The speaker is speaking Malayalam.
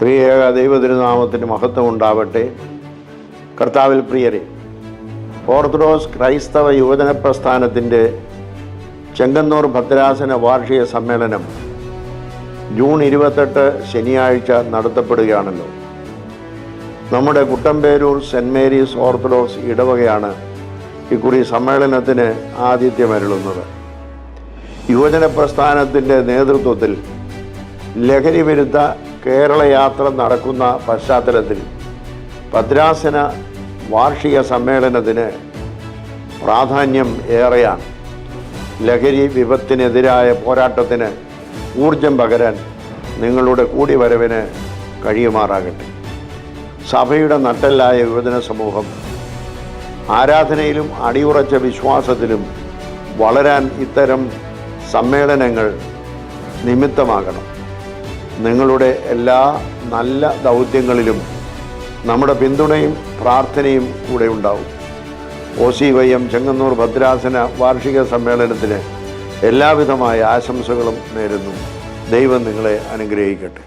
പ്രിയേക ദൈവതിരുനാമത്തിന് മഹത്വം ഉണ്ടാവട്ടെ കർത്താവിൽ പ്രിയരെ ഓർത്തഡോക്സ് ക്രൈസ്തവ യുവജന പ്രസ്ഥാനത്തിന്റെ ചെങ്ങന്നൂർ ഭദ്രാസന വാർഷിക സമ്മേളനം ജൂൺ ഇരുപത്തെട്ട് ശനിയാഴ്ച നടത്തപ്പെടുകയാണല്ലോ. നമ്മുടെ കുട്ടമ്പേരൂർ സെന്റ് മേരീസ് ഓർത്തഡോക്സ് ഇടവകയാണ് ഇക്കുറി സമ്മേളനത്തിന് ആതിഥ്യമരുളുന്നത്. യുവജന പ്രസ്ഥാനത്തിന്റെ നേതൃത്വത്തിൽ ലഹരി വിരുദ്ധ കേരള യാത്ര നടക്കുന്ന പശ്ചാത്തലത്തിൽ ഭദ്രാസന വാർഷിക സമ്മേളനത്തിന് പ്രാധാന്യം ഏറെയാണ്. ലഹരി വിപത്തിനെതിരായ പോരാട്ടത്തിന് ഊർജം പകരാൻ നിങ്ങളുടെ കൂടി വരവിന് കഴിയുമാറാകട്ടെ. സഭയുടെ നട്ടെല്ലായ യുവജന സമൂഹം ആരാധനയിലും അടിയുറച്ച വിശ്വാസത്തിലും വളരാൻ ഇത്തരം സമ്മേളനങ്ങൾ നിമിത്തമാകണം. നിങ്ങളുടെ എല്ലാ നല്ല ദൗത്യങ്ങളിലും നമ്മുടെ പിന്തുണയും പ്രാർത്ഥനയും കൂടെ ഉണ്ടാവും. O C Y M Chengannur ഭദ്രാസന വാർഷിക സമ്മേളനത്തിന് എല്ലാവിധമായ ആശംസകളും നേരുന്നു. ദൈവം നിങ്ങളെ അനുഗ്രഹിക്കട്ടെ.